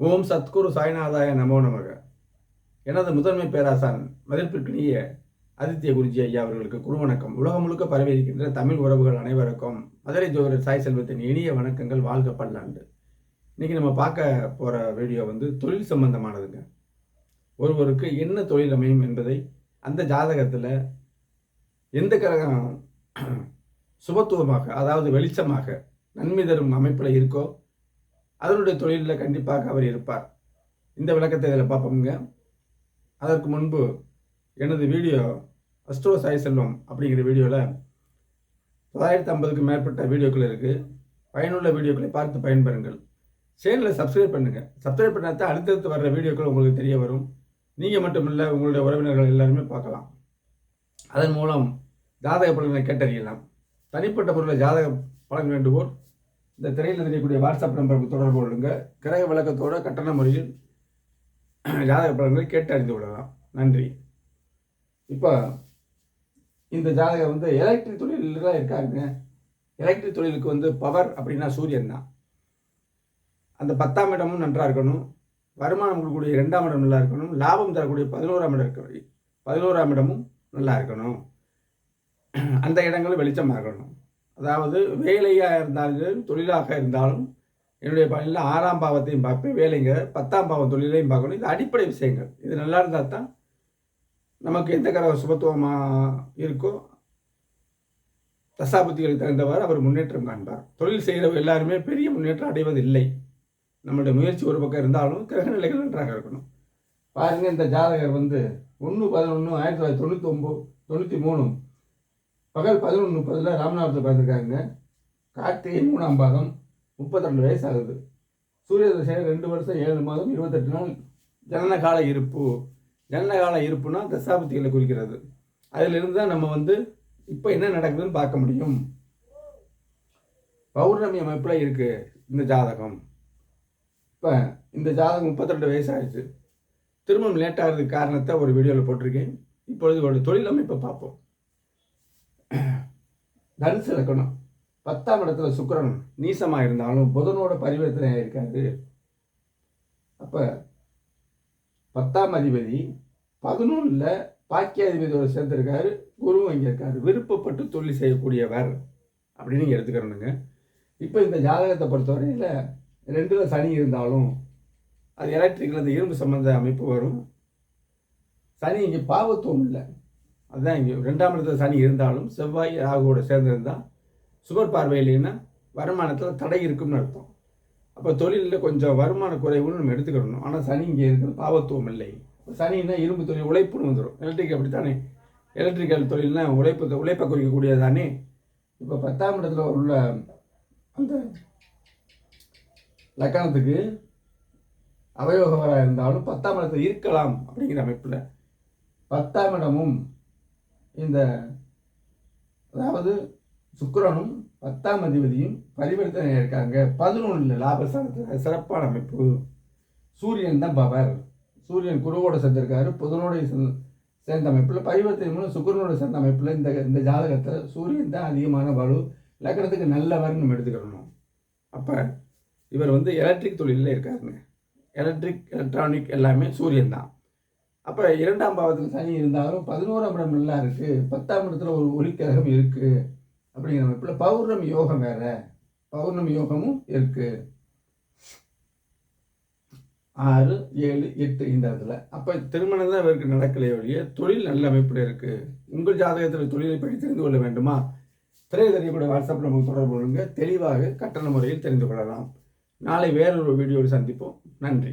ஓம் சத்குரு சாய்நாதாய நமோ நமக. எனது முதன்மை பேராசான் மதிப்பிற்கினிய ஆதித்ய குருஜி ஐயா அவர்களுக்கு குருவணக்கம். உலகம் முழுக்க பரவி இருக்கின்ற தமிழ் உறவுகள் அனைவருக்கும் மதுரை ஜோதிடர் சாய் செல்வத்தின் இனிய வணக்கங்கள் வாழ்க பல்லாண்டு. இன்றைக்கி நம்ம பார்க்க போகிற வீடியோ வந்து தொழில் சம்பந்தமானதுங்க. ஒருவருக்கு என்ன தொழில் அமையும் என்பதை அந்த ஜாதகத்தில் எந்த கிரகம் சுபத்துவமாக அதாவது வெளிச்சமாக நன்மை தரும் அமைப்பில் இருக்கோ அதனுடைய தொழிலில் கண்டிப்பாக அவர் இருப்பார். இந்த விளக்கத்தை இதில் பார்ப்போமுங்க. அதற்கு முன்பு எனது வீடியோ அஸ்ட்ரோ சாய் செல்வம் அப்படிங்கிற வீடியோவில் தொள்ளாயிரத்தி ஐம்பதுக்கு மேற்பட்ட வீடியோக்கள் இருக்குது பயனுள்ள வீடியோக்களை பார்த்து பயன்பெறுங்கள். சேனலை சப்ஸ்கிரைப் பண்ணுங்கள் சப்ஸ்கிரைப் பண்ணால் தான் அடுத்தடுத்து வர்ற வீடியோக்கள் உங்களுக்கு தெரிய வரும். நீங்கள் மட்டும் இல்லை உங்களுடைய உறவினர்கள் எல்லாருமே பார்க்கலாம். அதன் மூலம் ஜாதக பலன்களை கேட்டறியலாம். தனிப்பட்ட முறையில் ஜாதக பலன் வேண்டுவோர் இந்த திரையில் தெரியக்கூடிய வாட்ஸ்அப் நம்பருக்கு தொடர்பு கொள்ளுங்க. கிரக விளக்கத்தோட கட்டண முறையில் ஜாதக பலன்களை கேட்டு அறிந்து கொள்ளலாம். நன்றி. இப்போ இந்த ஜாதகம் வந்து எலக்ட்ரிக் தொழிலில் தான் இருக்காங்க எலக்ட்ரிக் தொழிலுக்கு வந்து பவர் அப்படின்னா சூரியன் தான். அந்த பத்தாம் இடமும் நன்றாக இருக்கணும். வருமானம் கொடுக்கக்கூடிய ரெண்டாம் இடம் நல்லா இருக்கணும். லாபம் தரக்கூடிய பதினோராம் இடம் இருக்க பதினோராம் இடமும் நல்லா இருக்கணும். அந்த இடங்களும் வெளிச்சமாக இருக்கணும். அதாவது வேலையாக இருந்தாலும் தொழிலாக இருந்தாலும் என்னுடைய பணியில் ஆறாம் பாவத்தையும் பார்ப்பேன் வேலைங்க பத்தாம் பாவம் தொழிலையும் பார்க்கணும். இது அடிப்படை விஷயங்கள். இது நல்லா இருந்தால் தான் நமக்கு எந்த கர சுபத்துவமாக இருக்கோ தசாபுத்திகளுக்கு தகுந்தவாறு அவர் முன்னேற்றம் காண்பார். தொழில் செய்கிறவங்க எல்லாருமே பெரிய முன்னேற்றம் அடைவதில்லை. நம்மளுடைய முயற்சி ஒரு பக்கம் இருந்தாலும் கிரக நிலைகள் நன்றாக இருக்கணும். பாருங்கள் இந்த ஜாதகர் வந்து ஒன்று பதினொன்று ஆயிரத்தி தொள்ளாயிரத்தி தொண்ணூற்றி ஒம்பது தொண்ணூற்றி மூணு பகல் பதினொன்று முப்பதில் ராமநாதத்தில் பிறந்திருக்காங்க கார்த்திகை மூணாம் பாகம் முப்பத்திரெண்டு வயசு ஆகுது சூரிய தசை ரெண்டு வருஷம் ஏழு மாதம் இருபத்தெட்டு நாள் ஜனனகால இருப்பு. ஜனனகால இருப்புனா தசாபத்திகளை குறிக்கிறது. அதிலிருந்து தான் நம்ம வந்து இப்போ என்ன நடக்குதுன்னு பார்க்க முடியும். பௌர்ணமி அமைப்பில் இருக்குது இந்த ஜாதகம். இப்போ இந்த ஜாதகம் முப்பத்திரெண்டு வயசு ஆயிடுச்சு திருமணம் லேட் ஆகிறதுக்கு காரணத்தை ஒரு வீடியோவில் போட்டிருக்கேன். இப்பொழுது ஒரு தொழில் அமைப்பை பார்ப்போம். தனுசு இலக்கணம் பத்தாம் இடத்துல சுக்கரன் நீசமாக இருந்தாலும் புதனோட பரிவர்த்தனை இருக்காது அப்போ பத்தாம் அதிபதி பதினொன்றில் பாக்கியாதிபதியோட சேர்ந்துருக்காரு. குருவும் இங்கே இருக்காரு. விருப்பப்பட்டு தொழில் செய்யக்கூடியவர் அப்படின்னு நீங்கள் எடுத்துக்கிறணுங்க இப்போ இந்த ஜாதகத்தை பொறுத்தவரையில் ரெண்டில் சனி இருந்தாலும் அது எலக்ட்ரிக்கில் அந்த இரும்பு சம்மந்த அமைப்பு வரும். சனி இங்கே பாவத்துவம் இல்லை. அதுதான் இங்கே ரெண்டாம் இடத்துல சனி இருந்தாலும் செவ்வாய் ராகுவோட சேர்ந்திருந்தால் சுவர் பார்வையிலேன்னா வருமானத்தில் தடை இருக்கும்னு அர்த்தம். அப்போ தொழிலில் கொஞ்சம் வருமான குறைவுன்னு நம்ம எடுத்துக்கிடணும் ஆனால் சனி இங்கே இருக்கிறது பாவத்துவம் இல்லை. இப்போ சனின்னா இரும்பு தொழில் உழைப்புன்னு வந்துடும் எலக்ட்ரிக் அப்படித்தானே? எலக்ட்ரிக்கல் தொழில்னா உழைப்பு உழைப்பை குறிக்கக்கூடியது தானே இப்போ பத்தாம் இடத்துல உள்ள அந்த லக்கணத்துக்கு அவயோகவராக இருந்தாலும் பத்தாம் இடத்துல இருக்கலாம் அப்படிங்கிற அமைப்பில் பத்தாம் இடமும் இந்த அதாவது சுக்கரனும் பத்தாம் அதிபதியும் பரிவர்த்தனை இருக்காங்க. பதினொன்றில் லாபஸ்தானத்தில் சிறப்பான அமைப்பு. சூரியன் தான் பவர் சூரியன் குருவோட சேர்ந்திருக்காரு. புதனோட சேர்ந்த- சேர்ந்த அமைப்பில் பரிவர்த்தனை மூலம் சுக்கிரனோட சேர்ந்த அமைப்பில் இந்த இந்த ஜாதகத்தில் சூரியன் தான் அதிகமான வலு. லக்கணத்துக்கு நல்லவர்னு நம்ம எடுத்துக்கிறணும் அப்போ இவர் வந்து எலக்ட்ரிக் தொழிலில் இருக்காருங்க. எலக்ட்ரிக் எலக்ட்ரானிக் எல்லாமே சூரியன் தான். அப்போ இரண்டாம் பாவத்தில் சனி இருந்தாலும் பதினோராம் இடம் நல்லா இருக்குது பத்தாம் இடத்துல ஒரு ஒளிக்கிரகம் இருக்குது அப்படிங்கிற அமைப்பில் பௌர்ணமி யோகம் வேற. பௌர்ணமி யோகமும் இருக்குது ஆறு ஏழு எட்டு இந்த இடத்துல. அப்போ திருமணம் தான் இவருக்கு நடக்கலையே ஒழிய தொழில் நல்ல அமைப்பில் இருக்குது உங்கள் ஜாதகத்தில் தொழிலை பற்றி தெரிந்து கொள்ள வேண்டுமா? திரையில் தெரியக்கூடிய வாட்ஸ்அப்பில் நமக்கு தொடர்பு கொள்ளுங்க. தெளிவாக கட்டண முறையில் தெரிந்து கொள்ளலாம். நாளை வேறொரு வீடியோவில் சந்திப்போம். நன்றி.